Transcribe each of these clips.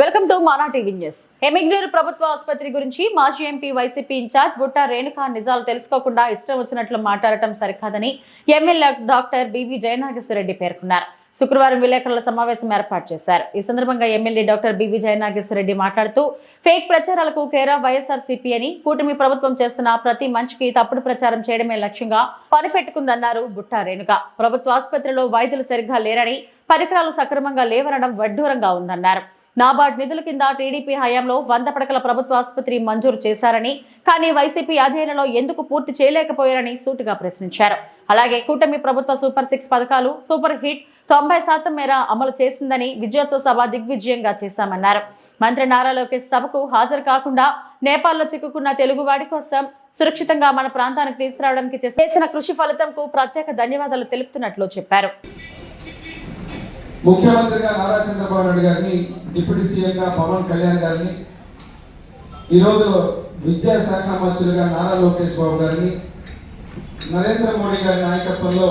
Welcome to Mana TV news. Yemmiganur ప్రభుత్వ ఆసుపత్రి గురించి మాజీ ఎంపీ వైసీపీ ఇన్ఛార్జ్ బుట్ట రేణుకా నిజాలు తెలుసుకోకుండా ఇష్టం వచ్చినట్లు మాట్లాడటం సరికాదని ఎమ్మెల్యే డాక్టర్ బివి జయనాగేశ్వరరెడ్డి పేర్కొన్నారు. శుక్రవారం విలేకరుల సమావేశం ఏర్పాటు చేశారు. ఈ సందర్భంగా ఎమ్మెల్యే డాక్టర్ బివి జయనాగేశ్వరరెడ్డి మాట్లాడుతూ ఫేక్ ప్రచారాలకు కేరా వైఎస్ఆర్సీపీ అని కూటమి ప్రభుత్వం చేస్తున్న ప్రతి మంచికి తప్పుడు ప్రచారం చేయడమే లక్ష్యంగా పనిపెట్టుకుందన్నారు బుట్టా రేణుక. ప్రభుత్వ ఆసుపత్రిలో వైద్యులు సరిగ్గా లేరని పరికరాలు సక్రమంగా లేవనడం వడ్డూరంగా ఉందన్నారు. నాబార్డ్ నిధుల కింద టీడీపీ హయాంలో వంద పడకల ప్రభుత్వ ఆసుపత్రి మంజూరు చేశారని కానీ వైసీపీ అధ్యయనంలో ఎందుకు పూర్తి చేయలేకపోయారని సూటిగా ప్రశ్నించారు. అలాగే కూటమి ప్రభుత్వ సూపర్ సిక్స్ పథకాలు సూపర్ హిట్ తొంభై శాతం మేర అమలు చేసిందని విజయోత్సవ సభ దిగ్విజయంగా చేశామన్నారు. మంత్రి నారా లోకేష్ సభకు హాజరు కాకుండా నేపాల్లో చిక్కుకున్న తెలుగువాడి కోసం సురక్షితంగా మన ప్రాంతానికి తీసుకురావడానికి చేసిన కృషి ఫలితంకు ప్రత్యేక ధన్యవాదాలు తెలుపుతున్నట్లు చెప్పారు. ముఖ్యమంత్రిగా నారా చంద్రబాబు నాయుడు గారిని డిప్యూటీ సీఎంగా పవన్ కళ్యాణ్ గారిని ఈరోజు విద్యాశాఖ మంత్రులుగా నారా లోకేష్ బాబు గారిని నరేంద్ర మోడీ గారి నాయకత్వంలో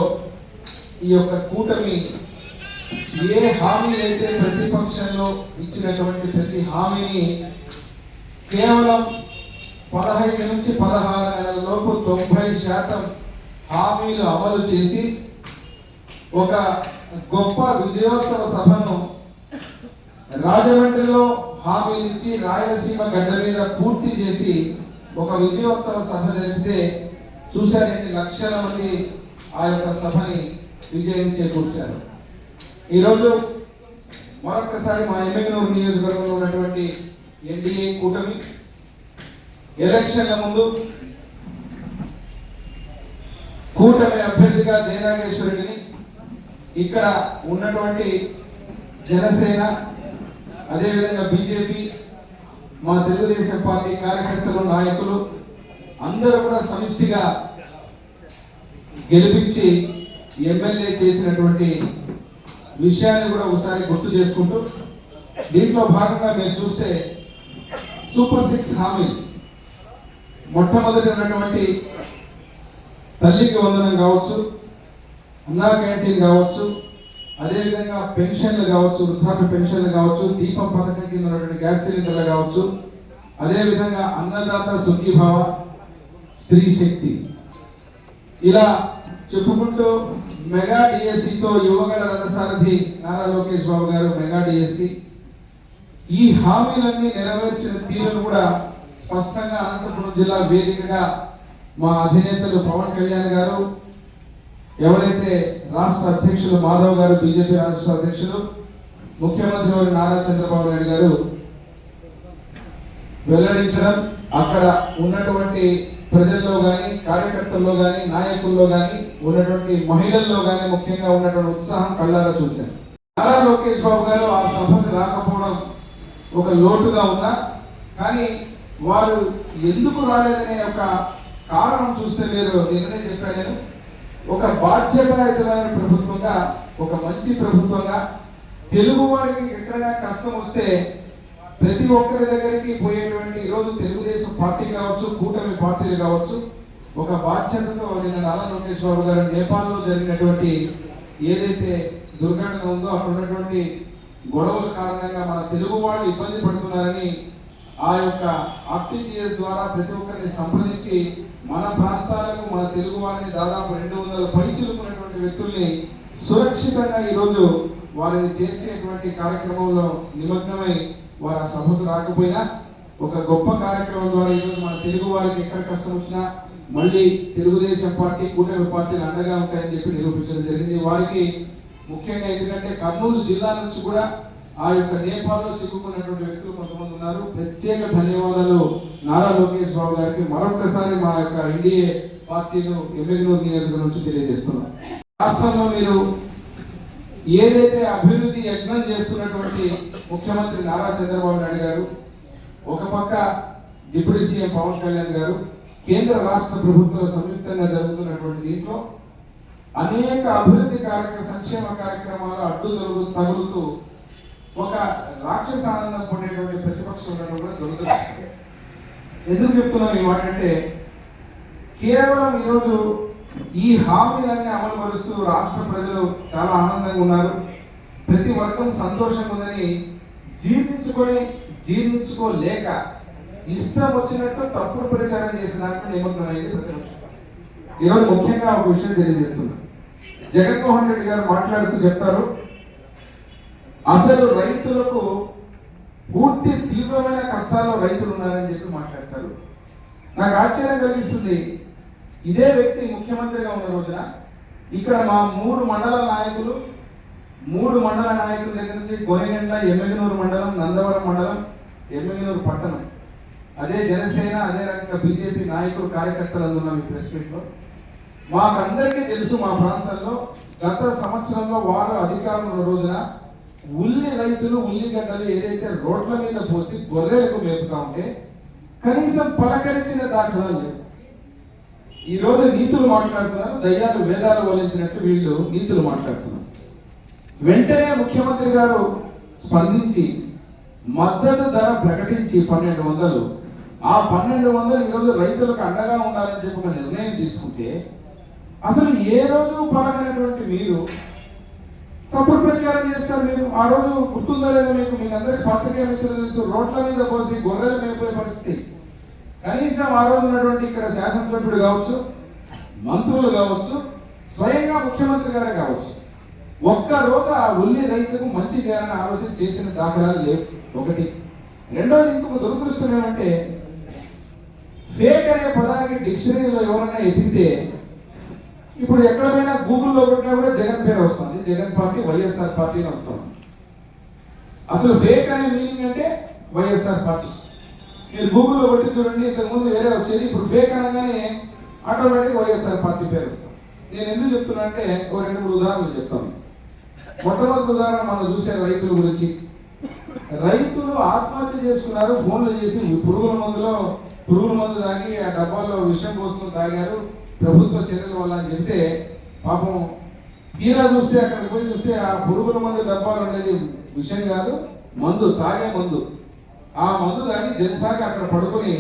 ఈ యొక్క కూటమి ఏ హామీ అయితే ప్రతిపక్షంలో ఇచ్చినటువంటి ప్రతి హామీని కేవలం పదహైదు నుంచి పదహారు నెలల లోపు తొంభై శాతం హామీలు అమలు చేసి ఒక గొప్ప విజయోత్సవ సభను రాజమండ్రిలో హామీనిచ్చి రాయలసీమ గడ్డ మీద పూర్తి చేసి ఒక విజయోత్సవ సభ జరిపితే చూశారండి లక్షల మంది ఆ యొక్క సభని విజయం చేకూర్చారు. ఈరోజు మరొకసారి మా ఎమ్మెల్యేనూరు నియోజకవర్గంలో ఉన్నటువంటి ఎన్డీఏ కూటమి ఎలక్షన్ల ముందు కూటమి అభ్యర్థిగా జయనాగేశ్వరుడిని ఇక్కడ ఉన్నటువంటి జనసేన అదేవిధంగా బీజేపీ మా తెలుగుదేశం పార్టీ కార్యకర్తలు నాయకులు అందరూ కూడా సమిష్టిగా గెలిపించి ఎమ్మెల్యే చేసినటువంటి విషయాన్ని కూడా ఒకసారి గుర్తు చేసుకుంటూ దీంట్లో భాగంగా మీరు చూస్తే సూపర్ సిక్స్ హామీ మొట్టమొదటి ఉన్నటువంటి తల్లికి వందనం కావచ్చు అన్నా క్యాంటీన్ కావచ్చు అదేవిధంగా పెన్షన్లు కావచ్చు వృద్ధాప్య పెన్షన్లు కావచ్చు దీపం పథకం కింద ఉన్నటువంటి గ్యాస్ సిలిండర్లు కావచ్చు అదేవిధంగా అన్నదాత సుఖీభావ స్త్రీ శక్తి. ఇలా చెప్పుకుంటూ మెగా డిఎస్సితో యువగల రథసారథి నారా లోకేష్ బాబు గారు మెగా డిఎస్సి. ఈ హామీలన్నీ నెరవేర్చిన తీరును కూడా స్పష్టంగా అనంతపురం జిల్లా వేదికగా మా అధినేతలు పవన్ కళ్యాణ్ గారు ఎవరైతే రాష్ట్ర అధ్యక్షులు మాధవ్ గారు బీజేపీ రాష్ట్ర అధ్యక్షులు ముఖ్యమంత్రి వారు నారా చంద్రబాబు నాయుడు గారు వెల్లడించడం అక్కడ ఉన్నటువంటి ప్రజల్లో కానీ కార్యకర్తల్లో కానీ నాయకుల్లో కానీ ఉన్నటువంటి మహిళల్లో కానీ ముఖ్యంగా ఉన్నటువంటి ఉత్సాహం కళ్ళారా చూశాను నారా లోకేష్ బాబు గారు ఆ సభకు రాకపోవడం ఒక లోటుగా ఉన్నా కానీ వారు ఎందుకు రాలేదనే ఒక కారణం చూస్తే మీరు నిన్ననే చెప్పాను. నేను ఒక బాధ్యతాయుతమైన ప్రభుత్వంగా ఒక మంచి ప్రభుత్వంగా తెలుగు వారికి ఎక్కడైనా కష్టం వస్తే ప్రతి ఒక్కరి దగ్గరికి పోయేటువంటి ఈరోజు తెలుగుదేశం పార్టీ కావచ్చు కూటమి పార్టీలు కావచ్చు ఒక బాధ్యతతో నిన్న నారా లోకేశ్వరరావు గారు నేపాల్లో జరిగినటువంటి ఏదైతే దుర్ఘటన ఉందో అక్కడ ఉన్నటువంటి గొడవల కారణంగా మన తెలుగు వాళ్ళు ఇబ్బంది పడుతున్నారని ఆ యొక్క ఆర్టీజీఎస్ ద్వారా ప్రతి ఒక్కరిని సంప్రదించి మన ప్రాంతాలకు మన తెలుగు వారిని దాదాపు రెండు వందల పైచులుకున్నటువంటి వ్యక్తుల్ని సురక్షితంగా ఈరోజు వారిని చేర్చేటువంటి కార్యక్రమంలో నిమగ్నమై వారి ఆ సభకు రాకపోయినా ఒక గొప్ప కార్యక్రమం ద్వారా ఈరోజు మన తెలుగు వారికి ఎక్కడ కష్టం వచ్చినా మళ్ళీ తెలుగుదేశం పార్టీ కూటమి పార్టీలు అండగా ఉంటాయని చెప్పి నిరూపించడం జరిగింది. వారికి ముఖ్యంగా ఎందుకంటే కర్నూలు జిల్లా నుంచి కూడా ఆ యొక్క నేపాల్లో చిక్కుకున్నటువంటి వ్యక్తులు కొంతమంది ఉన్నారు. ప్రత్యేక ధన్యవాదాలు నారా లోకేష్ బాబు గారికి. మరొకసారి మా యొక్క ఎన్డీఏ పార్టీలు ఎమ్మెల్యేనూరు నియోజకవర్గం నుంచి తెలియజేస్తున్నాం. రాష్ట్రంలో మీరు ఏదైతే అభివృద్ధి యజ్ఞం చేస్తున్నటువంటి ముఖ్యమంత్రి నారా చంద్రబాబు నాయుడు గారు ఒక పక్క డిప్యూటీ సీఎం పవన్ కళ్యాణ్ గారు కేంద్ర రాష్ట్ర ప్రభుత్వం సంయుక్తంగా జరుగుతున్నటువంటి దీంట్లో అనేక అభివృద్ధి కార్యక్రమ సంక్షేమ కార్యక్రమాలు అడ్డు తగులుతూ ఒక రాక్షస ఆనందం పొందేటువంటి ప్రతిపక్షం ఉండడం కూడా దురదృష్టం ఎందుకు చెప్తున్నాను ఈ మాట అంటే కేవలం ఈరోజు ఈ హామీలన్నీ అమలు పరుస్తూ రాష్ట్ర ప్రజలు చాలా ఆనందంగా ఉన్నారు. ప్రతి వర్గం సంతోషంగా ఉందని జీర్ణించుకొని జీర్ణించుకోలేక ఇష్టం వచ్చినట్టు తప్పుడు ప్రచారం చేసిన దాంట్లో నిమగ్నమైంది ఈరోజు ముఖ్యంగా ఒక విషయం తెలియజేస్తున్నాను జగన్మోహన్ రెడ్డి గారు మాట్లాడుతూ చెప్తారు అసలు రైతులకు పూర్తి తీవ్రమైన కష్టాల్లో రైతులు ఉన్నారని చెప్పి మాట్లాడతారు. నాకు ఆశ్చర్యం కలిగిస్తుంది. ఇదే వ్యక్తి ముఖ్యమంత్రిగా ఉన్న రోజున ఇక్కడ మా మూడు మండల నాయకులు మూడు మండల నాయకుల దగ్గర నుంచి గోయగండ్ల ఎమ్మెగనూరు మండలం నందవరం మండలం ఎమ్మెగనూరు పట్టణం. అదే జనసేన అదే రకంగా బీజేపీ నాయకులు కార్యకర్తలు అందున్నాం ఈ ప్రెస్ మీట్లో. మాకందరికీ తెలుసు మా ప్రాంతంలో గత సంవత్సరంలో వారు అధికారంలో ఉన్న రోజున ఉల్లి రైతులు ఉల్లిగడ్డలు ఏదైతే రోడ్ల మీద పోసి గొర్రెలకు మేపుతా ఉంటే కనీసం పలకరించిన దాఖలాలు లేవు. ఈ రోజు నీతులు మాట్లాడుతున్నారు దయ్యాలు వేదాలు వలించినట్టు వీళ్ళు నీతులు మాట్లాడుతున్నారు. వెంటనే ముఖ్యమంత్రి గారు స్పందించి మద్దతు ధర ప్రకటించి పన్నెండు వందలు. ఆ పన్నెండు వందలు ఈరోజు రైతులకు అండగా ఉండాలని చెప్పి ఒక నిర్ణయం తీసుకుంటే అసలు ఏ రోజు పలకనటువంటి మీరు తప్పుడు ప్రచారం చేస్తారు మీరు. ఆ రోజు గుర్తుందో లేదో మీకు మీ అందరికి పత్రికా మిత్రులు తెలుసు. రోడ్ల మీద పోసి గొర్రెలు మేపోయే పరిస్థితి. కనీసం ఆ రోజు ఉన్నటువంటి ఇక్కడ శాసనసభ్యుడు కావచ్చు మంత్రులు కావచ్చు స్వయంగా ముఖ్యమంత్రి గారే కావచ్చు. ఒక్క రోజు ఆ ఉల్లి రైతుకు మంచి చేయాలని ఆలోచన చేసిన దాఖలాలు లేవు. ఒకటి. రెండోది ఇంకొక దురదృష్టం ఏమంటే ఫేక్ అనే పదానికి డిక్షనరీలో ఎవరైనా ఎదిగితే ఇప్పుడు ఎక్కడ పోయినా గూగుల్లో కొట్టినా కూడా జగన్ పేరు వస్తుంది. జగన్ పార్టీ వైఎస్ఆర్ పార్టీ అని వస్తుంది. అసలు ఫేక్ అనే మీనింగ్ అంటే వైఎస్ఆర్ పార్టీ. మీరు గూగుల్లో కొట్టి చూడండి ఇంతకు ముందు వేరే వచ్చేది ఇప్పుడు ఫేక్ అనగానే ఆటోమేటిక్ వైఎస్ఆర్ పార్టీ పేరు వస్తుంది. నేను ఎందుకు చెప్తున్నా అంటే ఓ రెండు మూడు ఉదాహరణలు చెప్తాను. మొట్టమొదటి ఉదాహరణ మనం చూసే రైతుల గురించి. రైతులు ఆత్మహత్య చేసుకున్నారు ఫోన్లు చేసి పురుగుల మందులో పురుగుల మందు తాగి ఆ డబ్బాలో విషయం పోసుకొని తాగారు. ప్రభుత్వ చర్యల వల్ల అని చెప్తే పాపం తీరా చూస్తే అక్కడ పోయి చూస్తే ఆ పురుగుల మందు డబ్బాలు అనేది విషయం కాదు మందు తాగే మందు. ఆ మందు తాగి జనసాగి అక్కడ పడుకొని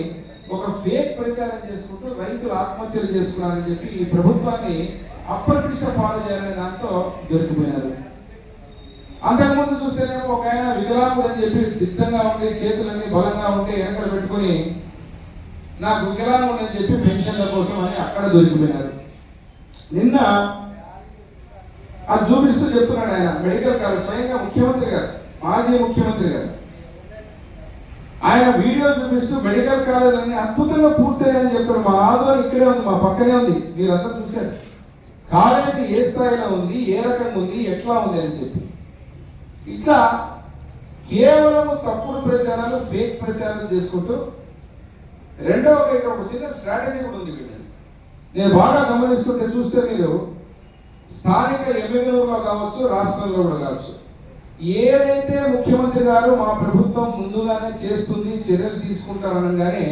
ఒక ఫేక్ ప్రచారం చేసుకుంటూ రైతులు ఆత్మహత్యలు చేసుకున్నారని చెప్పి ఈ ప్రభుత్వాన్ని అప్రతిష్ట పాలు చేయాలనే దాంతో దొరికిపోయినారు. అంతకుముందు చూస్తేనేమో ఒక ఆయన వికలాంగుడు అని చెప్పి దిట్టంగా ఉండి చేతులన్నీ బలంగా ఉంటే వెనకలు పెట్టుకొని నాకు వికలాంగుడు అని చెప్పి పెన్షన్ల కోసం అని అక్కడ దొరికిపోయినారు. నిన్న అది చూపిస్తూ చెప్తున్నాడు ఆయన మెడికల్ కాలేజ్ స్వయంగా ముఖ్యమంత్రి గారు మాజీ ముఖ్యమంత్రి గారు. ఆయన వీడియో చూపిస్తూ మెడికల్ కాలేజ్ అన్ని అద్భుతంగా పూర్తయ్యాయని చెప్తారు మా ఆదోళన ఇక్కడే ఉంది మా పక్కనే ఉంది మీరంతా చూశారు. కాలేజీ ఏ స్థాయిలో ఉంది ఏ రకంగా ఉంది ఎట్లా ఉంది అని చెప్పి. ఇట్లా కేవలం తప్పుడు ప్రచారాలు ఫేక్ ప్రచారాలు చేసుకుంటూ రెండవ ఇక్కడ ఒక చిన్న స్ట్రాటజీ కూడా ఉంది వీళ్ళని నేను బాగా గమనిస్తుంటే చూస్తే మీరు స్థానిక ఎమ్మెల్యేలో కావచ్చు రాష్ట్రంలో కూడా కావచ్చు. ఏదైతే ముఖ్యమంత్రి గారు మా ప్రభుత్వం ముందుగానే చేస్తుంది చర్యలు తీసుకుంటారనగానే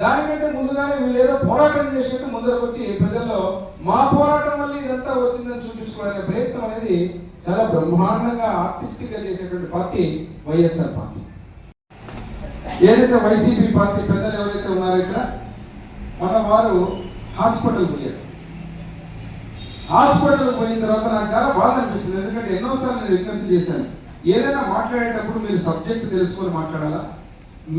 దానికంటే ముందుగానే వీళ్ళు ఏదో పోరాటం చేసినట్టు ముందరకు వచ్చి ప్రజల్లో మా పోరాటం వల్ల ఇదంతా వచ్చిందని చూపించుకోవడానికి ప్రయత్నం అనేది చాలా బ్రహ్మాండంగా ఆర్టిస్టిక్గా చేసేటువంటి పార్టీ వైఎస్ఆర్ పార్టీ. ఏదైతే వైసీపీ పార్టీ పెద్దలు ఎవరైతే ఉన్నారో ఇక్కడ మన వారు హాస్పిటల్ పోయారు. హాస్పిటల్ పోయిన తర్వాత నాకు చాలా బాధ అనిపిస్తుంది. ఎందుకంటే ఎన్నోసార్లు నేను విజ్ఞప్తి చేశాను. ఏదైనా మాట్లాడేటప్పుడు మీరు సబ్జెక్ట్ తెలుసుకొని మాట్లాడాలా?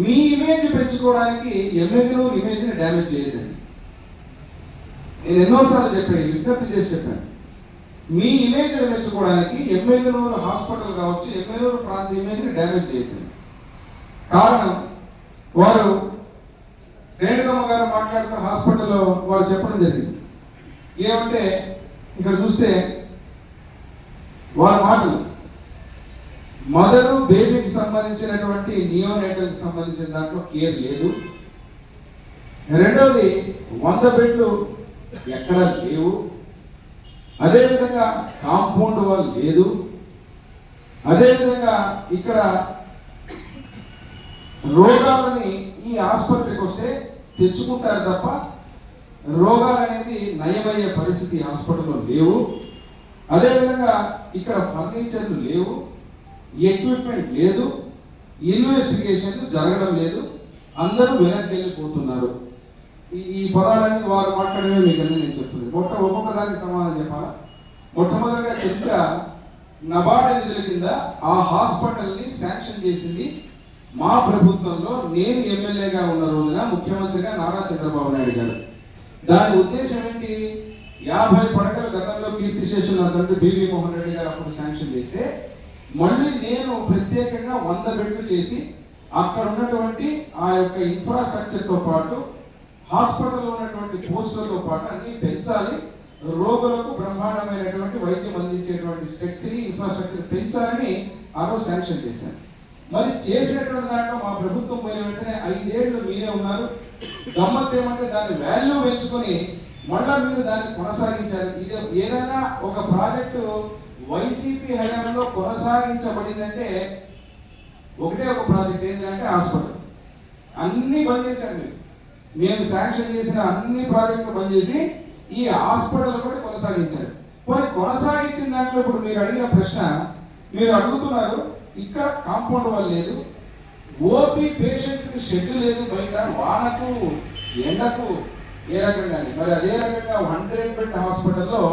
మీ ఇమేజ్ పెంచుకోవడానికి ఎమ్మెల్యేలు ఇమేజ్ని డ్యామేజ్ చేయదండి నేను ఎన్నోసార్లు చెప్పాను విజ్ఞప్తి చేసి చెప్పాను. మీ ఇమేజ్ పెంచుకోవడానికి ఎమ్మెల్యేలు హాస్పిటల్ కావచ్చు ఎమ్మెల్యేలు ప్రాంత ఇమేజ్ని డ్యామేజ్ చేయదండి కారణం వారు రేణుకమ్మ గారు మాట్లాడుతూ హాస్పిటల్లో వారు చెప్పడం జరిగింది. ఏమంటే ఇక్కడ చూస్తే వారి మాటలు మదరు బేబీకి సంబంధించినటువంటి నియోనేటల్కి సంబంధించిన దాంట్లో కేర్ లేదు. రెండవది వంద బెడ్లు ఎక్కడ లేవు. అదేవిధంగా కాంపౌండ్ వాళ్ళు లేదు. అదేవిధంగా ఇక్కడ రోగాలని ఈ ఆసుపత్రికి వస్తే తెచ్చుకుంటారు తప్ప రోగాలు అనేది నయమయ్యే పరిస్థితి హాస్పిటల్లో లేవు. అదేవిధంగా ఇక్కడ ఫర్నిచర్లు లేవు ఎక్విప్మెంట్ లేదు ఇన్వెస్టిగేషన్లు జరగడం లేదు అందరూ వెనక్కి వెళ్ళిపోతున్నారు ఈ ఈ పదాలన్నీ వారు మాట్లాడమే మీకు అన్నీ నేను చెప్తుంది మొట్ట ఒక్కొక్క దానికి సమాధానం చెప్పాలా? మొట్టమొదటిగా చరిత్ర నబార్డు నిధుల కింద ఆ హాస్పిటల్ని శాంక్షన్ చేసింది మా ప్రభుత్వంలో నేను ఎమ్మెల్యేగా ఉన్న రోజున ముఖ్యమంత్రిగా నారా చంద్రబాబు నాయుడు గారు. దాని ఉద్దేశం ఏంటి? యాభై పడకలు గతంలో కీర్తిశేషులు నా తండ్రి బివి మోహన్ రెడ్డి గారు అప్పుడు శాంక్షన్ చేస్తే మళ్ళీ నేను ప్రత్యేకంగా వంద బెడ్లు చేసి అక్కడ ఉన్నటువంటి ఆ యొక్క ఇన్ఫ్రాస్ట్రక్చర్తో పాటు హాస్పిటల్లో ఉన్నటువంటి పోస్టులతో పాటు అన్ని పెంచాలి. రోగులకు బ్రహ్మాండమైనటువంటి వైద్యం అందించేటువంటి శక్తిని ఇన్ఫ్రాస్ట్రక్చర్ పెంచాలని ఆ రోజు శాంక్షన్ చేశాను మరి చేసేటువంటి దాంట్లో మా ప్రభుత్వం పోయిన వెంటనే ఐదేళ్ళు మీరే ఉన్నారు. గమ్మత్ ఏమంటే దాని వాల్యూ పెంచుకొని మళ్ళా మీరు దాన్ని కొనసాగించాలి ఇది ఏదైనా ఒక ప్రాజెక్టు వైసీపీ హయాంలో కొనసాగించబడిందంటే ఒకటే ఒక ప్రాజెక్ట్ ఏంటంటే హాస్పిటల్ అన్ని బంద్ చేశారు మీరు. మేము శాంక్షన్ చేసిన అన్ని ప్రాజెక్టులు బంద్ చేసి ఈ హాస్పిటల్ కూడా కొనసాగించారు. మరి కొనసాగించిన దాంట్లో ఇప్పుడు మీరు అడిగిన ప్రశ్న మీరు అడుగుతున్నారు ఇక్కడ కాంపౌండ్ వాళ్ళు లేదు. ఓపీ పేషెంట్స్కి షెడ్ లేదు. బయట వానకు ఎండకు ఏ రకంగా మరి అదే రకంగా హండ్రెడ్ బెడ్ హాస్పిటల్లో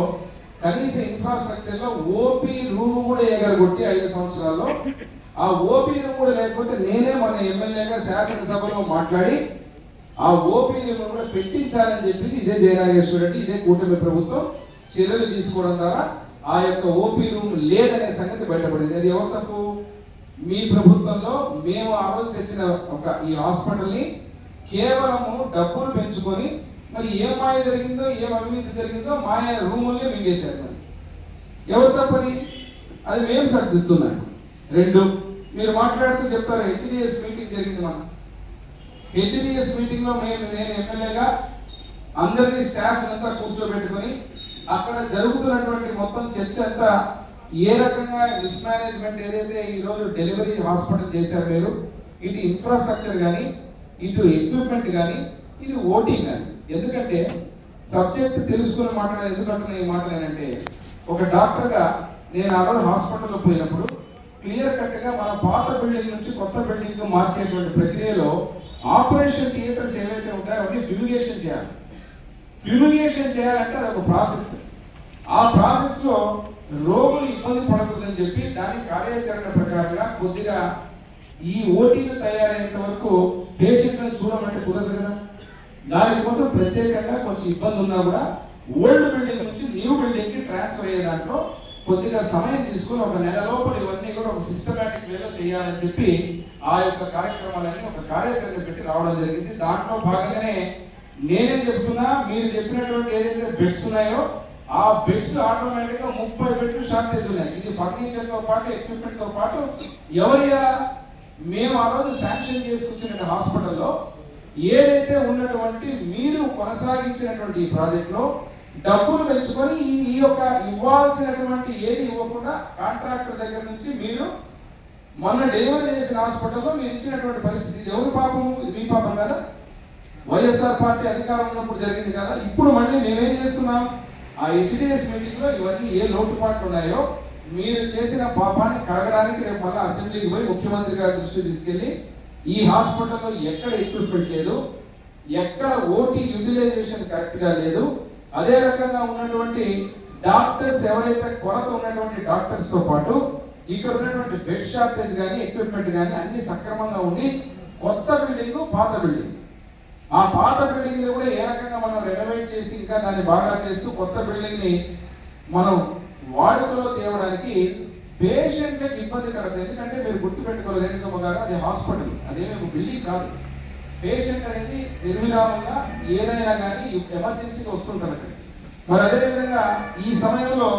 కనీస ఇన్ఫ్రాస్ట్రక్చర్లో ఓపీ రూమ్ కూడా ఎగరగొట్టి ఐదు సంవత్సరాల్లో ఆ ఓపీ రూమ్ కూడా లేకపోతే నేనే మన ఎమ్మెల్యేగా శాసనసభలో మాట్లాడి ఆ ఓపీ రూమ్ కూడా పెట్టించాలని చెప్పి ఇదే జయనాగేశ్వర రెడ్డి ఇదే కూటమి ప్రభుత్వం చర్యలు తీసుకోవడం ద్వారా ఆ యొక్క ఓపీ రూమ్ లేదనే సంగతి బయటపడింది. అది ఎవరు తప్పు? మీ ప్రభుత్వంలో మేము ఆ రోజు తెచ్చిన ఒక ఈ హాస్పిటల్ని కేవలము డబ్బులు పెంచుకొని మరి ఏం మాయ జరిగిందో ఏం అవినీతి జరిగిందో మాయ రూముల్ని మింగేశారు మరి. ఎవరు తప్పని అది? మేము సర్దిద్దున్నాం రెండు మీరు మాట్లాడుతూ చెప్తారు హెచ్డిఎస్ మీటింగ్ జరిగింది మనం హెచ్డిఎస్ మీటింగ్లో మేము నేను ఎమ్మెల్యేగా అందరినీ స్టాఫ్ అంతా కూర్చోబెట్టుకొని అక్కడ జరుగుతున్నటువంటి మొత్తం చర్చ అంతా ఏ రకంగా మిస్మేనేజ్మెంట్ ఏదైతే ఈ రోజు డెలివరీ హాస్పిటల్ చేశారు మీరు ఇటు ఇన్ఫ్రాస్ట్రక్చర్ కానీ ఇటు ఎక్విప్మెంట్ కానీ ఇది ఓటీ కానీ ఎందుకంటే సబ్జెక్ట్ తెలుసుకుని మాట్లాడే ఎందుకంటున్నా ఈ మాట ఏంటంటే ఒక డాక్టర్గా నేను ఆ రోజు హాస్పిటల్లో పోయినప్పుడు క్లియర్ కట్గా మన పాత బిల్డింగ్ నుంచి కొత్త బిల్డింగ్ మార్చేటువంటి ప్రక్రియలో ఆపరేషన్ థియేటర్స్ ఏవైతే ఉంటాయో అవన్నీ ఫ్యూమిగేషన్ చేయాలి. ఫ్యూమిగేషన్ చేయాలంటే అది ఒక ప్రాసెస్ ఆ ప్రాసెస్లో రోగులు ఇబ్బంది పడకూడదని చెప్పి దాని కార్యాచరణ ప్రకారంగా కొద్దిగా ఈ ఓటీలు తయారయ్యేంత వరకు పేషెంట్లను చూడమంటే కుదరదు కదా. దానికోసం ప్రత్యేకంగా కొంచెం ఇబ్బంది ఉన్నా కూడా ఓల్డ్ బిల్డింగ్ నుంచి న్యూ బిల్డింగ్కి ట్రాన్స్ఫర్ అయ్యే దాంట్లో కొద్దిగా సమయం తీసుకుని ఒక నెల లోపల ఇవన్నీ కూడా ఒక సిస్టమేటిక్ వేలో చేయాలని చెప్పి ఆ యొక్క కార్యక్రమాలన్నీ ఒక కార్యాచరణ పెట్టి రావడం జరిగింది. దాంట్లో భాగంగానే నేనేం చెప్తున్నా మీరు చెప్పినటువంటి ఏదైతే బెడ్స్ ఉన్నాయో ఆ బెడ్స్ ఆటోమేటిక్గా ముప్పై బెడ్లు షార్టేజ్ ఉన్నాయి. ఇది ఫర్నిచర్తో పాటు ఎక్విప్మెంట్తో పాటు ఎవరియా మేము ఆ రోజు శాంక్షన్ చేసుకొచ్చిన హాస్పిటల్లో ఏదైతే ఉన్నటువంటి మీరు కొనసాగించినటువంటి ఈ ప్రాజెక్ట్లో డబ్బులు తెచ్చుకొని ఈ యొక్క ఇవ్వాల్సినటువంటి ఏది ఇవ్వకుండా కాంట్రాక్టర్ దగ్గర నుంచి మీరు మొన్న డెలివరీ చేసిన హాస్పిటల్లో మీరు ఇచ్చినటువంటి పరిస్థితి ఎవరు ఎవరి పాపము మీ పాపం కదా? వైఎస్ఆర్ పార్టీ అధికారం ఉన్నప్పుడు జరిగింది కదా? ఇప్పుడు మళ్ళీ మేమేం చేస్తున్నాం? ఆ హెచ్డిఎస్ మీటింగ్లో ఇవన్నీ ఏ లోటుపాట్లు ఉన్నాయో మీరు చేసిన పాపాన్ని కడగడానికి రేపు మళ్ళీ అసెంబ్లీకి పోయి ముఖ్యమంత్రి గారి దృష్టి తీసుకెళ్ళి ఈ హాస్పిటల్లో ఎక్కడ ఎక్విప్మెంట్ లేదు ఎక్కడ ఓటీ యూటిలైజేషన్ కరెక్ట్గా లేదు అదే రకంగా ఉన్నటువంటి డాక్టర్స్ ఎవరైతే కొరత ఉన్నటువంటి డాక్టర్స్తో పాటు ఇక్కడ ఉన్నటువంటి బెడ్ షార్టేజ్ కానీ ఎక్విప్మెంట్ కానీ అన్ని సక్రమంగా ఉండి కొత్త బిల్డింగ్ పాత బిల్డింగ్ ఆ పాత బిల్డింగ్ కూడా ఏ రకంగా మనం రెనోవేట్ చేసి ఇంకా దాన్ని బాగా చేస్తూ కొత్త బిల్డింగ్ని మనం వాడుకలో తేవడానికి పేషెంట్లకు ఇబ్బంది కలగదు. ఎందుకంటే మీరు గుర్తుపెట్టుకోవాలి రేణుకమ్మ గారు? అది హాస్పిటల్ అదేమి ఒక బిల్డింగ్ కాదు. పేషెంట్ అనేది నిర్విరామంగా ఏదైనా కానీ ఎమర్జెన్సీగా వస్తుంటారు అక్కడ మరి అదేవిధంగా ఈ సమయంలో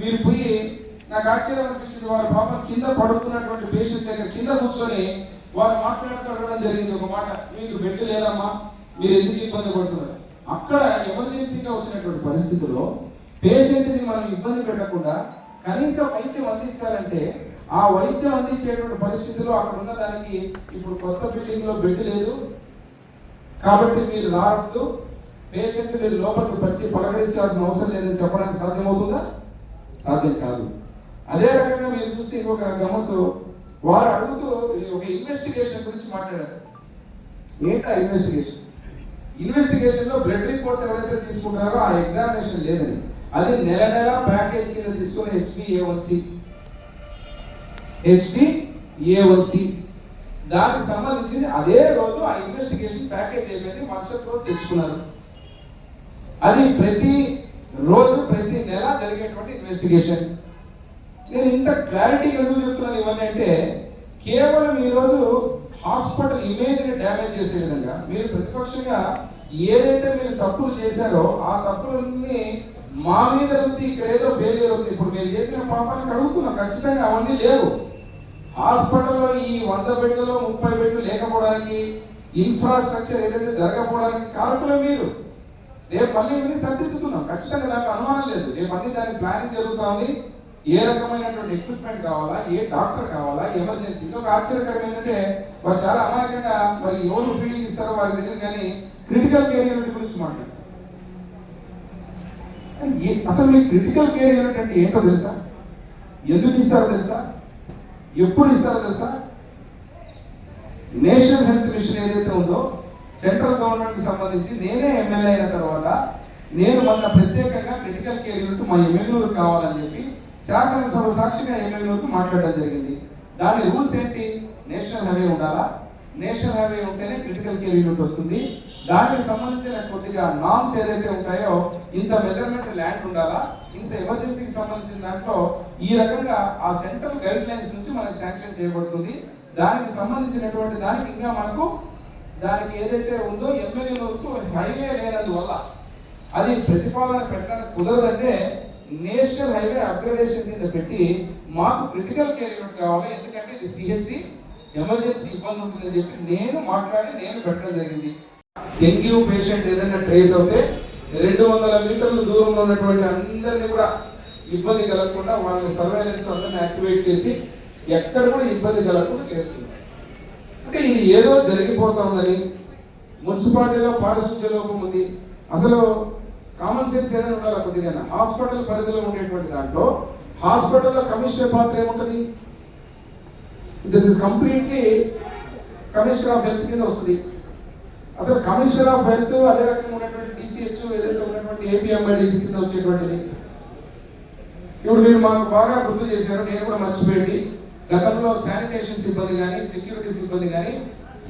మీరు పోయి నాకు ఆశ్చర్యం అనిపించింది. వారు పాప కింద పడుతున్నటువంటి పేషెంట్ దగ్గర కింద కూర్చొని వారు మాట్లాడుతూ జరిగింది. ఒక మాట మీకు బెడ్ లేదమ్మా. మీరు ఎందుకు ఇబ్బంది పడుతున్నారు? అక్కడ ఎమర్జెన్సీగా వచ్చినటువంటి పరిస్థితుల్లో పేషెంట్ని మనం ఇబ్బంది పెట్టకుండా కనీసం వైద్యం అందించాలంటే ఆ వైద్యం అందించేటువంటి పరిస్థితిలో అక్కడ ఉన్న దానికి ఇప్పుడు కొత్త బిల్డింగ్లో బెడ్ లేదు. కాబట్టి మీరు రావద్దు. పేషెంట్ని లోపలికి వచ్చి పలకరించాల్సిన అవసరం లేదని చెప్పడానికి సాధ్యమవుతుందా? సాధ్యం కాదు. అదే రకంగా మీరు చూస్తే ఇంకొక గమంతో వారు అడుగుతూ ఒక ఇన్వెస్టిగేషన్ గురించి మాట్లాడారు. ఏంటా ఇన్వెస్టిగేషన్? ఇన్వెస్టిగేషన్లో బ్లడ్ రిపోర్ట్ ఎవరైతే తీసుకుంటారో ఆ ఎగ్జామినేషన్ లేదని అది నెల నెల ప్యాకేజ్ కింద తీసుకుని హెచ్బిఏవన్సి హెచ్పి ఏవన్సి దానికి సంబంధించి అదే రోజు ఆ ఇన్వెస్టిగేషన్ ప్యాకేజ్ అయిపోయింది. మరుసటి రోజు తెచ్చుకున్నారు. అది ప్రతి రోజు ప్రతి నెల జరిగేటువంటి ఇన్వెస్టిగేషన్. నేను ఇంత క్లారిటీ ఎందుకు చెప్తున్నాను ఇవన్నీ అంటే కేవలం ఈరోజు హాస్పిటల్ ఇమేజ్ని డ్యామేజ్ చేసే విధంగా మీరు ప్రతిపక్షంగా ఏదైతే మీరు తప్పులు చేశారో ఆ తప్పులన్నీ మా మీద ఉంది ఇక్కడ ఏదో ఫెయిలియర్ ఉంది. ఇప్పుడు మీరు చేసిన పాపాన్ని అడుగుతున్నాం ఖచ్చితంగా అవన్నీ లేవు. హాస్పిటల్లో ఈ వంద బెడ్లలో ముప్పై బెడ్లు లేకపోవడానికి ఇన్ఫ్రాస్ట్రక్చర్ ఏదైతే జరగకపోవడానికి కారకులు మీరు. రేపు మళ్ళీ ఇవన్నీ సరిదిద్దుతున్నాం ఖచ్చితంగా దానికి అనుమానం లేదు. రేపు అన్ని దాని ప్లానింగ్ జరుగుతా ఉంది. ఏ రకమైనటువంటి ఎక్విప్మెంట్ కావాలా? ఏ డాక్టర్ కావాలా? ఎమర్జెన్సీ ఒక ఆశ్చర్యకరం ఏంటంటే వారు చాలా అమాయకంగా మరి ఎవరు ఫీలింగ్ ఇస్తారో వారి దగ్గర కానీ క్రిటికల్ కేర్ యూనిట్ గురించి మాట్లాడారు. అసలు మీ క్రిటికల్ కేర్ యూనిట్ అంటే ఏంటో తెలుసా? ఎందుకు ఇస్తారో తెలుసా? ఎప్పుడు ఇస్తారో తెలుసా? నేషనల్ హెల్త్ మిషన్ ఏదైతే ఉందో సెంట్రల్ గవర్నమెంట్కి సంబంధించి నేనే ఎమ్మెల్యే అయిన తర్వాత నేను మొన్న ప్రత్యేకంగా క్రిటికల్ కేర్ యూనిట్ మా ఎమ్మెల్యేలు కావాలని చెప్పి శాసనసభ సాక్షిగా ఎమ్మెల్యేలకు మాట్లాడడం జరిగింది. దాని రూల్స్ ఏంటి? నేషనల్ హైవే ఉండాలా? నేషనల్ హైవే ఉంటేనే క్రిటికల్ కేర్ యూనిట్ వస్తుంది. దానికి సంబంధించిన కొద్దిగా నామ్స్ ఏదైతే ఉంటాయో ఇంత మెజర్మెంట్ ల్యాండ్ ఉండాలా? ఇంత ఎమర్జెన్సీకి సంబంధించిన దాంట్లో ఈ రకంగా ఆ సెంట్రల్ గైడ్ లైన్స్ నుంచి మనకు శాంక్షన్ చేయబడుతుంది. దానికి సంబంధించినటువంటి దానికి ఇంకా మనకు దానికి ఏదైతే ఉందో ఎమ్మెల్యే వరకు హైవే లేనందువల్ల అది ప్రతిపాదన పెట్టడానికి కుదరదంటే నేషనల్ హైవే అప్గ్రేడేషన్ కింద పెట్టి మాకు క్రిటికల్ కేర్ యూనిట్ కావాలి. ఎందుకంటే ఇది సిహెచ్సి ఎమర్జెన్సీ ఇబ్బంది ఉంటుందని చెప్పి నేను మాట్లాడి నేను పెట్టడం జరిగింది. డెంగ్యూ పేషెంట్ ఏదైనా ట్రేస్ అవుతే రెండు వందల మీటర్ల దూరంలో ఉన్నటువంటి అందరినీ కూడా ఇబ్బంది కలగకుండా వాళ్ళని సర్వేలెన్స్ అందరిని యాక్టివేట్ చేసి ఎక్కడ కూడా ఇబ్బంది కలగకుండా చేస్తున్నారు. అంటే ఇది ఏదో జరిగిపోతా ఉందని మున్సిపాలిటీలో పారిశుద్ధ్య లోపం ఉంది. అసలు కామన్ సెన్స్ ఏదైనా ఉండాలి కొద్దిగా? హాస్పిటల్ పరిధిలో ఉండేటువంటి దాంట్లో హాస్పిటల్లో కమిషనర్ పాత్ర ఏముంటుంది? That is completely commissioner of health కింద వస్తుంది. అసలు కమిషనర్ ఆఫ్ హెల్త్ అదే రకంగా ఉన్నటువంటి డిసిహెచ్ ఏదైతే ఉన్నటువంటి ఏపీఎంఐడిసి కింద వచ్చేటువంటిది. ఇప్పుడు మీరు మాకు బాగా గుర్తు చేశారు నేను కూడా మర్చిపోయింది గతంలో శానిటేషన్ సిబ్బంది కానీ సెక్యూరిటీ సిబ్బంది కానీ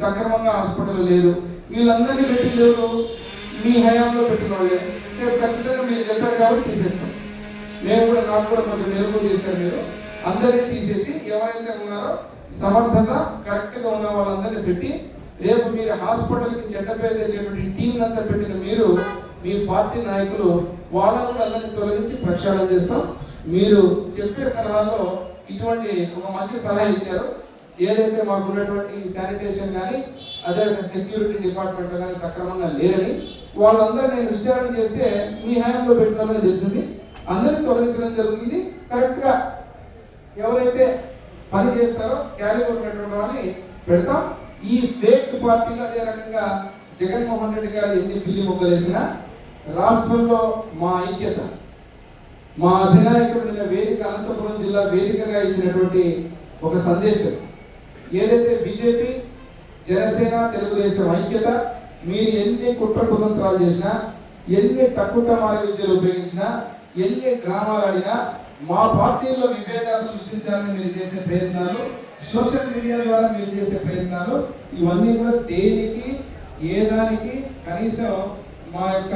సక్రమంగా హాస్పిటల్ లేదు వీళ్ళందరినీ పెట్టిన మీ హయాంలో పెట్టిన వాళ్ళే. రేపు ఖచ్చితంగా మీరు చెప్పారు కాబట్టి తీసేస్తాం. మేము కూడా నాకు కూడా కొంచెం మెరుగు చేశారు మీరు. అందరినీ తీసేసి ఎవరైతే ఉన్నారో సమర్థంగా కరెక్ట్గా ఉన్న వాళ్ళందరినీ పెట్టి రేపు మీరు హాస్పిటల్కి చెడ్డ పేరు తెచ్చేటువంటి టీం అంతా పెట్టిన మీరు మీ పార్టీ నాయకులు వాళ్ళని కూడా అందరినీ తొలగించి ప్రక్షాళన చేస్తాం. మీరు చెప్పే సలహాలో ఇటువంటి ఒక మంచి సలహా ఇచ్చారు. ఏదైతే మాకు ఉన్నటువంటి శానిటేషన్ కానీ అదే సెక్యూరిటీ డిపార్ట్మెంట్ కానీ సక్రమంగా లేరని వాళ్ళందరూ నేను విచారణ చేస్తే మీ హ్యాండ్లో పెట్టినారని తెలిసింది. అందరినీ తొలగించడం జరుగుతుంది. కరెక్ట్గా ఎవరైతే పని చేస్తారో క్యాలిబర్ ఉన్నటువంటి వాళ్ళని పెడతాం. ఈ ఫేక్ పార్టీలు అదే రకంగా జగన్మోహన్ రెడ్డి గారు ఎన్ని బిల్లు మొగ్గలేసినా రాష్ట్రంలో మా ఐక్యత మా అధినాయకుడు వేదిక అనంతపురం జిల్లా వేదికగా ఇచ్చినటువంటి ఒక సందేశం. ఏదైతే బీజేపీ జనసేన తెలుగుదేశం ఐక్యత మీరు ఎన్ని కుట్ర కుతంత్రాలు చేసినా ఎన్ని తక్కువ విద్యలు ఉపయోగించినా ఎన్ని డ్రామాలు ఆడినా మా పార్టీలో విభేదాలు సృష్టించాలని మీరు చేసే ప్రయత్నాలు సోషల్ మీడియా ద్వారా మీరు చేసే ప్రయత్నాలు ఇవన్నీ కూడా దేనికి ఏ దానికి కనీసం మా యొక్క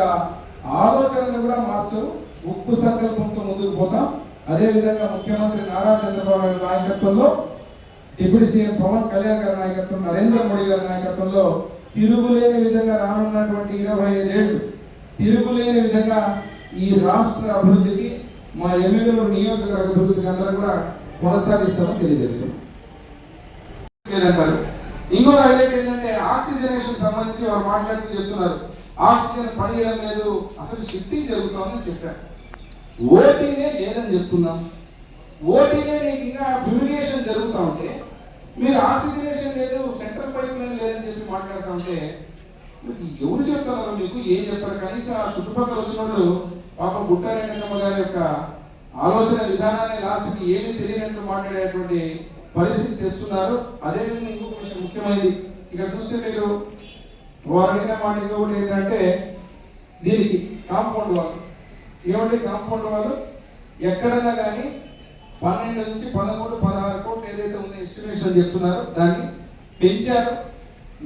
ఆలోచనను కూడా మార్చరు. ఉప్పు సంకల్పంతో ముందుకు పోతాం. అదేవిధంగా ముఖ్యమంత్రి నారా చంద్రబాబు నాయుడు నాయకత్వంలో డిప్యూటీ సీఎం పవన్ కళ్యాణ్ గారి నాయకత్వం నరేంద్ర మోడీ గారి నాయకత్వంలో తిరుగులేని విధంగా రానున్నటువంటి ఇరవై ఐదేళ్ళు తిరుగులేని విధంగా ఈ రాష్ట్ర అభివృద్ధికి మా ఎమ్మెల్యేలు నియోజకవర్గ అభివృద్ధికి అందరూ కూడా కొనసాగిస్తామని తెలియజేస్తున్నాం. లేదంటారు ఇంకో హైలైట్ ఏంటంటే ఆక్సిజనేషన్ సంబంధించి వారు మాట్లాడుతూ చెప్తున్నారు. ఆక్సిజన్ పనిచేయడం లేదు అసలు షిఫ్టింగ్ జరుగుతుందని చెప్పారు. ఓటీనే లేదని చెప్తున్నాం. ఓటీనే నీకు ఇంకా ఫ్యూరియేషన్ జరుగుతూ ఉంటే మీరు ఆక్సిజనేషన్ లేదు సెంట్రల్ పైప్ లైన్ లేదని చెప్పి మాట్లాడుతూ ఉంటే మీకు ఎవరు చెప్తారు మీకు? ఏం చెప్తారు? కనీసం ఆ చుట్టుపక్కల వచ్చిన వాళ్ళు పాప గుట్టారెడ్డమ్మ గారి యొక్క ఆలోచన విధానాన్ని లాస్ట్కి ఏమీ తెలియనట్టు మాట్లాడేటువంటి పరిస్థితి తెస్తున్నారు. అదేవిధంగా ఇంకొక విషయం ముఖ్యమైనది ఇక్కడ చూస్తే మీరు వారు అడిగిన మాట ఇంకొకటి ఏంటంటే దీనికి కాంపౌండ్ వాళ్ళు ఏమంటే కాంపౌండ్ వాళ్ళు ఎక్కడన్నా కానీ పన్నెండు నుంచి పదమూడు పదహారు కోట్లు ఏదైతే ఉన్న ఎస్టిమేషన్ చెప్తున్నారో దాన్ని పెంచారు.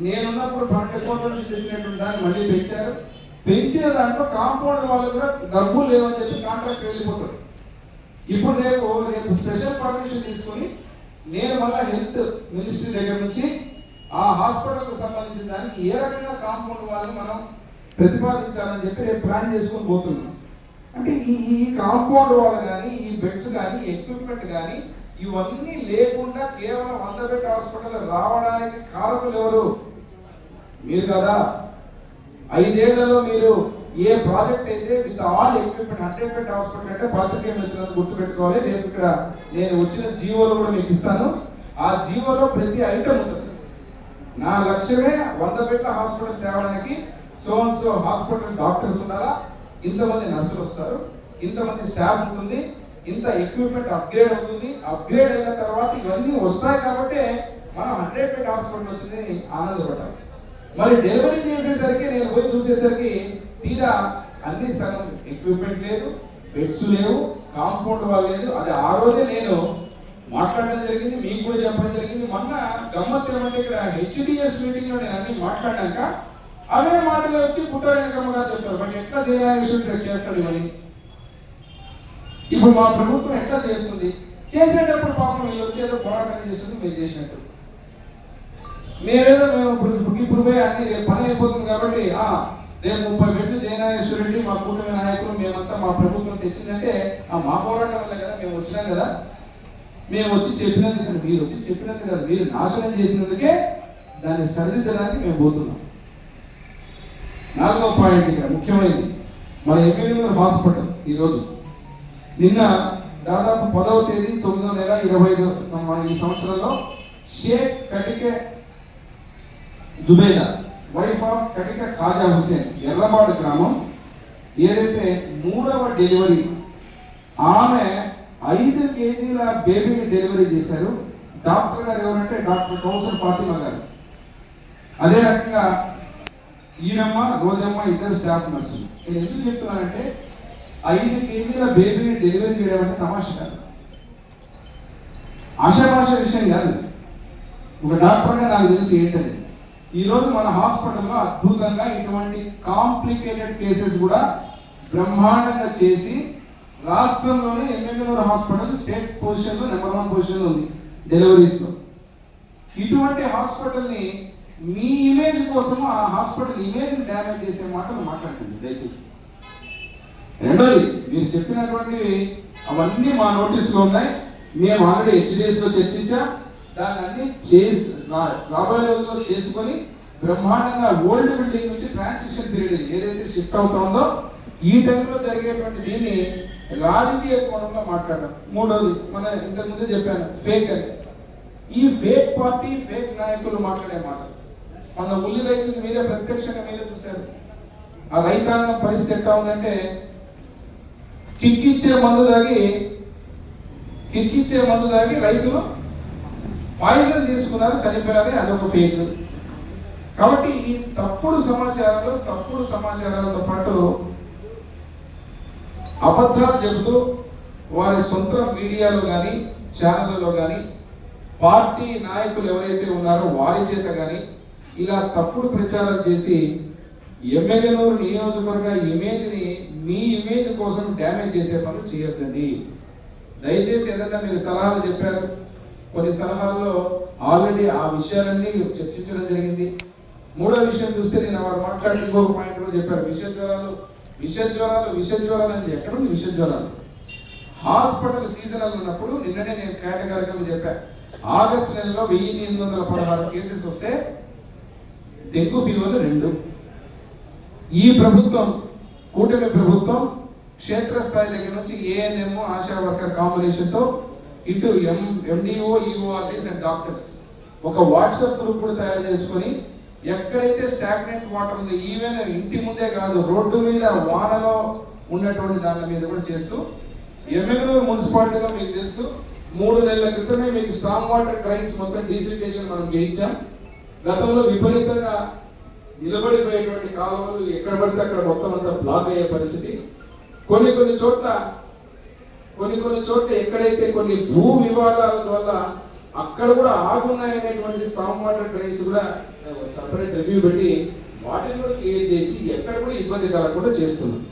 నేనున్నప్పుడు పన్నెండు కోట్ల నుంచి తెచ్చినటువంటి దాన్ని మళ్ళీ పెంచారు. పెంచిన దాంట్లో కాంపౌండ్ వాళ్ళు కూడా డబ్బులు లేవని చెప్పి కాంట్రాక్ట్ వెళ్ళిపోతారు. ఇప్పుడు రేపు రేపు స్పెషల్ పర్మిషన్ తీసుకొని నేను మళ్ళీ హెల్త్ మినిస్ట్రీ దగ్గర నుంచి ఆ హాస్పిటల్కి సంబంధించిన దానికి ఏ రకంగా కాంపౌండ్ వాళ్ళని మనం ప్రతిపాదించాలని చెప్పి రేపు ప్లాన్ చేసుకొని పోతున్నాం. అంటే ఈ ఈ కాంపౌండ్ వాళ్ళు కానీ ఈ బెడ్స్ కానీ ఎక్విప్మెంట్ కానీ ఇవన్నీ లేకుండా కేవలం వంద బెడ్ హాస్పిటల్ రావడానికి కారకులు ఎవరు? మీరు కదా? ఐదేళ్ళలో మీరు ఏ ప్రాజెక్ట్ అయితే with all equipment hundred bed hospital అంటే పాత్రికేయ మిత్రులను గుర్తుపెట్టుకోవాలి. నేను ఇక్కడ నేను వచ్చిన జీవోలో కూడా మీకు ఇస్తాను. ఆ జీవోలో ప్రతి ఐటమ్ ఉంటుంది. నా లక్ష్యమే వంద బెడ్ల హాస్పిటల్ తేవడానికి so and so hospital doctors ఉండాలా? ఇంతమంది నర్సులు వస్తారు. ఇంతమంది స్టాఫ్ ఉంటుంది. ఇంత ఎక్విప్మెంట్ అప్గ్రేడ్ అవుతుంది. అప్గ్రేడ్ అయిన తర్వాత ఇవన్నీ వస్తాయి కాబట్టి మనం హండ్రెడ్ బెడ్ హాస్పిటల్ వచ్చింది ఆనందపడ్డాం. మరి డెలివరీ చేసేసరికి నేను పోయి చూసేసరికి తీరా అన్ని సగం ఎక్విప్మెంట్ లేదు బెడ్స్ లేవు కాంపౌండ్ వాళ్ళు లేదు అది ఆ రోజే నేను మాట్లాడడం జరిగింది మీకు కూడా చెప్పడం జరిగింది. మొన్న గమ్మత్ ఏమంటే ఇక్కడ హెచ్డిఎస్ మీటింగ్లో నేను అన్ని మాట్లాడాక అవే మాటలు వచ్చి పుట్టారెనకమ్మ గారు చెప్తారు. బట్ ఎట్లా దేవాయేశ్వరుడు చేస్తాడు ఇవన్నీ ఇప్పుడు మా ప్రభుత్వం ఎట్లా చేస్తుంది? చేసేటప్పుడు పాపం వీళ్ళు వచ్చేదో పోరాటం చేస్తుంది మీరు చేసినట్టు. మేమేదో మేము ఇప్పుడు ఇప్పుడు పోయి అన్ని పని అయిపోతుంది కాబట్టి ఆ రేపు ముప్పై బెడ్లు జయనాగేశ్వర రెడ్డి మా కూటమి నాయకులు మేమంతా మా ప్రభుత్వం తెచ్చిందంటే ఆ మా పోరాటం వల్ల కదా మేము వచ్చినాం కదా. మేము వచ్చి చెప్పినందుకు కదా, మీరు వచ్చి చెప్పినందుకు కదా మీరు నాశనం చేసినందుకే దాన్ని సరిదిద్దడానికి మేము పోతున్నాం. నాలుగో పాయింట్ ఇక్కడ ముఖ్యమైనది. మన ఎమ్మెల్యే హాస్పిటల్ ఈరోజు. నిన్న దాదాపు పదవ తేదీ తొమ్మిదో నెల ఇరవై ఐదు ఈ సంవత్సరంలో షేక్ కటికే జుబేదా వైఫ్ ఆఫ్ కటిక ఖాజా హుసేన్ ఎర్రబాడు గ్రామం. ఏదైతే మూడవ డెలివరీ ఆమె ఐదు కేజీల బేబీని డెలివరీ చేశారు. డాక్టర్ గారు ఎవరంటే డాక్టర్ కౌసర్ ఫాతిమా గారు. అదే రకంగా ఈయనమ్మ రోజమ్మ ఇద్దరు స్టాఫ్ నర్సులు. నేను ఎందుకు చెప్తున్నానంటే ఐదు కేజీల బేబీని డెలివరీ చేయడం అంటే తమాష కాదు. ఆశాభాష విషయం కాదు. ఒక డాక్టర్గా నాకు తెలిసి ఏంటది? ఈరోజు మన హాస్పిటల్లో అద్భుతంగా ఇటువంటి కాంప్లికేటెడ్ కేసెస్ కూడా బ్రహ్మాండంగా చేసి రాష్ట్రంలోనే ఎమ్మెల్యేల హాస్పిటల్ స్టేట్ పొజిషన్లో నెంబర్ వన్ పొజిషన్లో ఉంది డెలివరీస్లో. ఇటువంటి హాస్పిటల్ని మీ ఇమేజ్ కోసం ఆ హాస్పిటల్ ఇమేజ్ డ్యామేజ్ చేసే మాటలు మాట్లాడుతుంది దయచేసి. రెండోది మీరు చెప్పినటువంటివి అవన్నీ మా నోటీసులో ఉన్నాయి. మేము ఆల్రెడీ హెచ్డిఎస్లో చర్చించా. దాన్ని అన్ని చేసి రాబోయే రోజుల్లో చేసుకొని బ్రహ్మాండంగా ఓల్డ్ బిల్డింగ్ నుంచి ట్రాన్సిషన్ పీరియడ్ ఏదైతే షిఫ్ట్ అవుతా ఉందో ఈ టైంలో జరిగేటువంటి దీన్ని రాజకీయ కోణంలో మాట్లాడడం. మూడోది మన ఇంతకుముందే చెప్పాను ఫేక్ అని. ఈ ఫేక్ పార్టీ ఫేక్ నాయకులు మాట్లాడే మాట. మన ఉల్లి రైతులు మీరే ప్రత్యక్షంగా మీరే చూశారు. ఆ రైతాంగం పరిస్థితి ఎట్లా ఉందంటే కిక్కిచ్చే మందు తాగి కిక్కిచ్చే మందు తాగి రైతులు పాయిజన్ తీసుకున్నారు అది అదొక ఫేక్ కాబట్టి ఈ తప్పుడు సమాచారాలు తప్పుడు సమాచారాలతో పాటు అబద్ధాలు చెబుతూ వారి సొంత మీడియాలో కానీ ఛానళ్ళలో కానీ పార్టీ నాయకులు ఎవరైతే ఉన్నారో వారి చేత కానీ ఇలా తప్పుడు ప్రచారం చేసి ఎమ్మెల్యేనూరు నియోజకవర్గ ఇమేజ్ని మీ ఇమేజ్ కోసం డ్యామేజ్ చేసే పనులు చేయొద్దండి. దయచేసి ఏదన్నా మీరు సలహాలు చెప్పారు? కొన్ని సలహాల్లో ఆల్రెడీ ఆ విషయాలన్నీ చర్చించడం జరిగింది. మూడో విషయం చూస్తే నేను వారు మాట్లాడి ఇంకొక పాయింట్ కూడా చెప్పారు విష జ్వరాలు విష జ్వరాలు విష జ్వరాలు అని ఎక్కడుంది విష జ్వరాలు? హాస్పిటల్ సీజనల్ ఉన్నప్పుడు నిన్ననే నేను కేటగారికలు చెప్పాను ఆగస్టు నెలలో వెయ్యి ఎనిమిది వందల పదహారు కేసెస్ వస్తే డెంగ్యూ ఫీవర్లు రెండు. ఈ ప్రభుత్వం కూటమి ప్రభుత్వం క్షేత్రస్థాయి దగ్గర నుంచి ఏఎన్ఎం ఆశా వర్కర్ కాంబినేషన్తో ఇటు M MDO EORDs and doctors ఒక వాట్సాప్ గ్రూప్ కూడా తయారు చేసుకొని ఎక్కడైతే స్టాగ్నెంట్ వాటర్ ఉందో ఈవెన్ ఇంటి ముందే కాదు రోడ్డు మీద వానలో ఉన్నటువంటి దాని మీద కూడా చేస్తూ ఎమ్మెల్యే మున్సిపాలిటీలో మీకు తెలుసు మూడు నెలల క్రితమే మీకు స్ట్రాంగ్ వాటర్ డ్రైన్స్ మొత్తం డీసిలిటేషన్ మనం చేయించాం. గతంలో విపరీతంగా నిలబడిపోయేటువంటి కాలువలు ఎక్కడ పడితే అక్కడ మొత్తం అంతా బ్లాక్ అయ్యే పరిస్థితి. కొన్ని కొన్ని చోట్ల కొన్ని కొన్ని చోట్ల ఎక్కడైతే కొన్ని భూ వివాదాల వల్ల అక్కడ కూడా ఆగున్నాయనేటువంటి స్టామ్ వాటర్ డ్రైన్స్ కూడా సపరేట్ రివ్యూ పెట్టి వాటిని కూడా క్లియర్ చేసి ఎక్కడ కూడా ఇబ్బంది కలగకుండా చేస్తున్నాం.